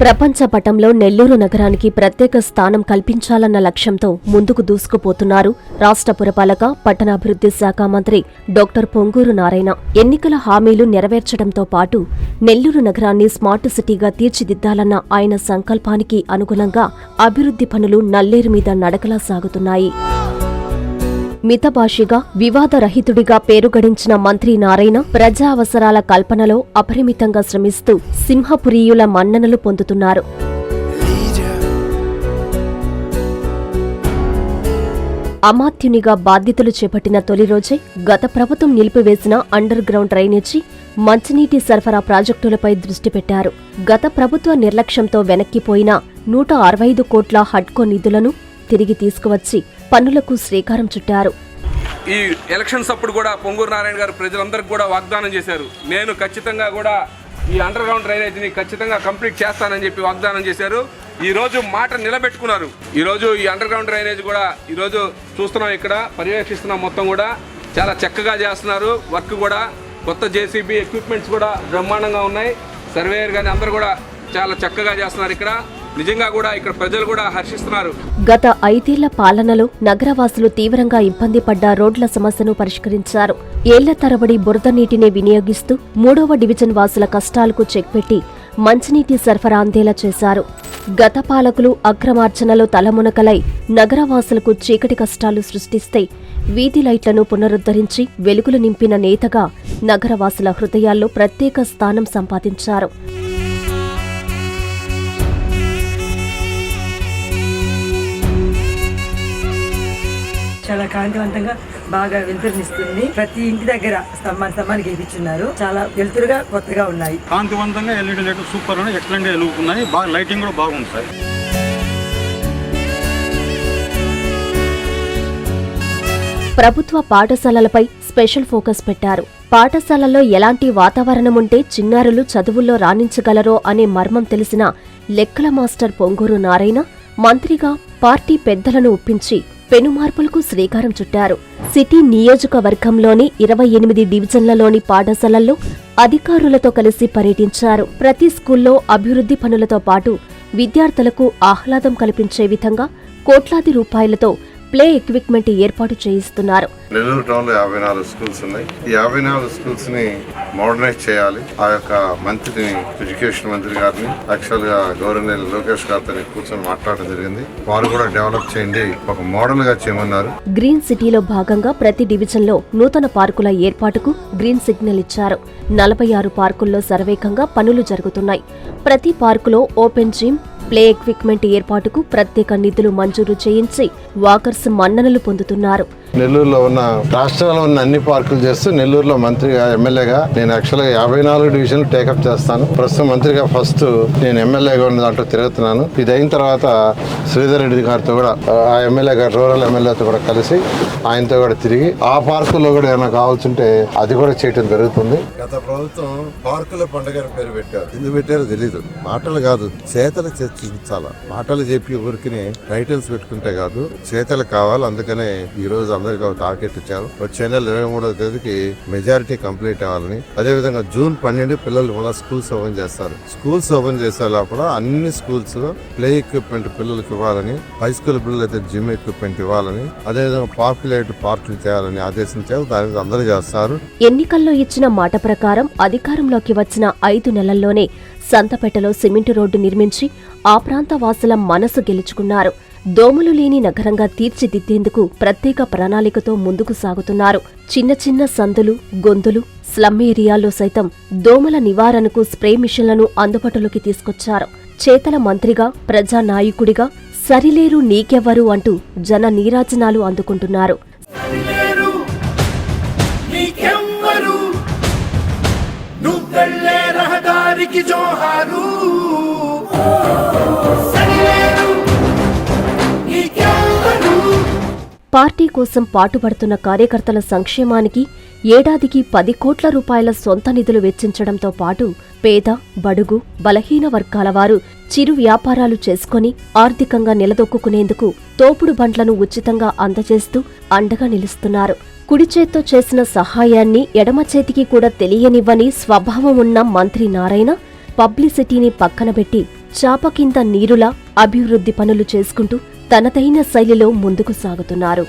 ప్రపంచ పటంలో నెల్లూరు నగరానికి ప్రత్యేక స్థానం కల్పించాలన్న లక్ష్యంతో ముందుకు దూసుకుపోతున్నారు రాష్ట్ర పురపాలక పట్టణాభివృద్ధి శాఖ మంత్రి డాక్టర్ పొంగూరు నారాయణ. ఎన్నికల హామీలు నెరవేర్చడంతో పాటు నెల్లూరు నగరాన్ని స్మార్ట్ సిటీగా తీర్చిదిద్దాలన్న ఆయన సంకల్పానికి అనుగుణంగా అభివృద్ధి పనులు నల్లేరు మీద నడకలా సాగుతున్నాయి. మితభాషిగా వివాదరహితుడిగా పేరుగడించిన మంత్రి నారాయణ ప్రజా అవసరాల కల్పనలో అపరిమితంగా శ్రమిస్తూ సింహపురీయుల మన్ననలు పొందుతున్నారు. అమాత్యునిగా బాధ్యతలు చేపట్టిన తొలి రోజే గత ప్రభుత్వం నిలిపివేసిన అండర్ గ్రౌండ్ డ్రైనేజీ మంచినీటి సరఫరా ప్రాజెక్టులపై దృష్టి పెట్టారు. గత ప్రభుత్వ నిర్లక్ష్యంతో వెనక్కిపోయిన నూట అరవై ఐదు కోట్ల హడ్కో నిధులను తిరిగి తీసుకువచ్చి పనులకు శ్రీకారం చుట్టారు. ఈ ఎలక్షన్స్ అప్పుడు కూడా పొంగూరు నారాయణ గారు ప్రజలందరికీ కూడా వాగ్దానం చేశారు. నేను ఖచ్చితంగా కూడా ఈ అండర్ గ్రౌండ్ డ్రైనేజీని ఖచ్చితంగా కంప్లీట్ చేస్తానని చెప్పి వాగ్దానం చేశారు. ఈ రోజు మాట నిలబెట్టుకున్నారు. ఈ రోజు ఈ అండర్ గ్రౌండ్ డ్రైనేజ్ కూడా ఈరోజు చూస్తున్నాం ఇక్కడ పర్యవేక్షిస్తున్నాం మొత్తం కూడా. చాలా చక్కగా చేస్తున్నారు. వర్క్ కూడా కొత్త జేసీబీ ఎక్విప్మెంట్స్ కూడా బ్రహ్మాండంగా ఉన్నాయి. సర్వేయర్ కానీ అందరూ కూడా చాలా చక్కగా చేస్తున్నారు ఇక్కడ. నిజంగా కూడా ఇక్కడ ప్రజలు కూడా హర్షిస్తున్నారు. గత ఐదేళ్ళ పాలనలో నగరవాసులు తీవ్రంగా ఇబ్బంది పడ్డ రోడ్ల సమస్యను పరిష్కరించారు. ఏళ్ళ తరబడి బురద నీటిని వినియోగిస్తూ మూడవ డివిజన్ వాసుల కష్టాలకు చెక్ పెట్టి మంచినీటి సరఫరా అందేలా చేశారు. గత పాలకులు అక్రమార్చనలో తలమునకలై నగరవాసులకు చీకటి కష్టాలు సృష్టిస్తే వీధి లైట్లను పునరుద్ధరించి వెలుగులు నింపిన నేతగా నగరవాసుల హృదయాల్లో ప్రత్యేక స్థానం సంపాదించారు. చాలా కాంతివంతంగా బాగా వెలుతురునిస్తుంది. ప్రతి ఇంటి దగ్గర స్తంభాన్ని స్తంభానికి వేయించున్నారు చాలా వెలుతురుగా కొత్తగా ఉన్నాయి. కాంతివంతంగా ఎల్ఈడి లైట్లు సూపర్ ఉన్నాయి ఎక్సలెంట్గా వెలుగుతున్నాయి. బాగా లైటింగ్ కూడా బాగుంది సార్. ప్రభుత్వ పాఠశాలలపై స్పెషల్ ఫోకస్ పెట్టారు. పాఠశాలల్లో ఎలాంటి వాతావరణం ఉంటే చిన్నారులు చదువుల్లో రాణించగలరో అనే మర్మం తెలిసిన లెక్కల మాస్టర్ పొంగూరు నారాయణ మంత్రిగా పార్టీ పెద్దలను ఒప్పించి పెనుమార్పులకు శ్రీకారం చుట్టారు. సిటీ నియోజకవర్గంలోని ఇరవై ఎనిమిది డివిజన్లలోని పాఠశాలల్లో అధికారులతో కలిసి పర్యటించారు. ప్రతి స్కూల్లో అభివృద్ధి పనులతో పాటు విద్యార్థులకు ఆహ్లాదం కల్పించే విధంగా కోట్లాది రూపాయలతో ప్లే ఎక్విప్మెంట్ ఏర్పాటు చేయిస్తున్నారు. నెల్లూరు టౌన్లో యాభై నాలుగు స్కూల్స్ ఉన్నాయి. ఈ యాభై నాలుగు స్కూల్స్ని మోడర్నైజ్ చేయాలి. ఆ యొక్క మంత్రిని ఎడ్యుకేషన్ మంత్రి గారిని యాక్చువల్గా గవర్నర్ లోకేష్ గారితో కూర్చొని మాట్లాడడం జరిగింది. వారు కూడా డెవలప్ చేయండి ఒక మోడల్గా చేయమన్నారు. గ్రీన్ సిటీలో భాగంగా ప్రతి డివిజన్లో నూతన పార్కుల ఏర్పాటుకు గ్రీన్ సిగ్నల్ ఇచ్చారు. నలభై ఆరు పార్కుల్లో శరవేగంగా పనులు జరుగుతున్నాయి. ప్రతి పార్కులో ఓపెన్ జిమ్ ప్లే ఎక్విప్మెంట్ ఏర్పాటుకు ప్రత్యేక నిధులు మంజూరు చేయించి వాకర్స్ మన్ననలు పొందుతున్నారు. నెల్లూరులో ఉన్న రాష్ట్రంలో ఉన్న అన్ని పార్కులు చేస్తూ నెల్లూరులో మంత్రిగా ఎమ్మెల్యేగా నేను యాక్చువల్గా యాభై నాలుగు డివిజన్లు టేకప్ చేస్తాను. ప్రస్తుతం మంత్రిగా ఫస్ట్ నేను ఎమ్మెల్యేగా ఉన్న దాంట్లో తిరుగుతున్నాను. ఇది అయిన తర్వాత శ్రీధర్ రెడ్డి గారితో కూడా ఆ ఎమ్మెల్యే గారు రూరల్ ఎమ్మెల్యేతో కూడా కలిసి ఆయనతో కూడా తిరిగి ఆ పార్కుల్లో కూడా ఏమైనా కావాల్సింటే అది కూడా చేయటం జరుగుతుంది. గత ప్రభుత్వం పార్కుల పండుగ పేరు పెట్టారు. ఎందుకు పెట్టారో తెలియదు మాటలు కాదు. చేతలు చర్చించాలా? మాటలు చెప్పి ఊరికి టైటిల్స్ పెట్టుకుంటే కాదు. చేతలు కావాలి. అందుకనే ఈ రోజు అందరికి ఒక టార్గెట్ ఇచ్చారు వచ్చే నెల ఇరవై మూడో తేదీకి మెజారిటీ కంప్లీట్ అవ్వాలని. అదే విధంగా జూన్ పన్నెండు పిల్లలు మళ్ళీ స్కూల్స్ ఓపెన్ చేస్తారు. స్కూల్స్ ఓపెన్ చేసే లోపల అన్ని స్కూల్స్లో ప్లే ఎక్విప్మెంట్ పిల్లలకు ఇవ్వాలని హై స్కూల్ పిల్లలు అయితే జిమ్ ఎక్విప్మెంట్ ఇవ్వాలని అదేవిధంగా పాపులేట్ పార్కులు చేయాలని ఆదేశించారు. దాని మీద అందరూ చేస్తారు. ఎన్నికల్లో ఇచ్చిన మాట ప్రకారం అధికారంలోకి వచ్చిన ఐదు నెలల్లోనే సంతపేటలో సిమెంటు రోడ్డు నిర్మించి ఆ ప్రాంత వాసుల మనసు గెలుచుకున్నారు. దోమలు లేని నగరంగా తీర్చిదిద్దేందుకు ప్రత్యేక ప్రణాళికతో ముందుకు సాగుతున్నారు. చిన్న చిన్న సందులు గొంతులు స్లమ్ ఏరియాల్లో సైతం దోమల నివారణకు స్ప్రే మిషన్లను అందుబాటులోకి తీసుకొచ్చారు. చేతల మంత్రిగా ప్రజానాయకుడిగా సరిలేరు నీకెవ్వరు అంటూ జన నీరాజనాలు అందుకుంటున్నారు. నువ్వెళ్ళే రహదారికి జోహారు పార్టీ కోసం పాటుపడుతున్న కార్యకర్తల సంక్షేమానికి ఏడాదికి పది కోట్ల రూపాయల సొంత నిధులు వెచ్చించడంతో పాటు పేద బడుగు బలహీన వర్గాల వారు చిరు వ్యాపారాలు చేసుకొని ఆర్థికంగా నిలదొక్కునేందుకు తోపుడు బండ్లను ఉచితంగా అందజేస్తూ అండగా నిలుస్తున్నారు. కుడి చేత్తో చేసిన సహాయాన్ని ఎడమ చేతికి కూడా తెలియనివ్వని స్వభావం ఉన్న మంత్రి నారాయణ పబ్లిసిటీని పక్కనబెట్టి చాప కింద నీరులా అభివృద్ధి పనులు చేసుకుంటూ తనదైన శైలిలో ముందుకు సాగుతున్నారు.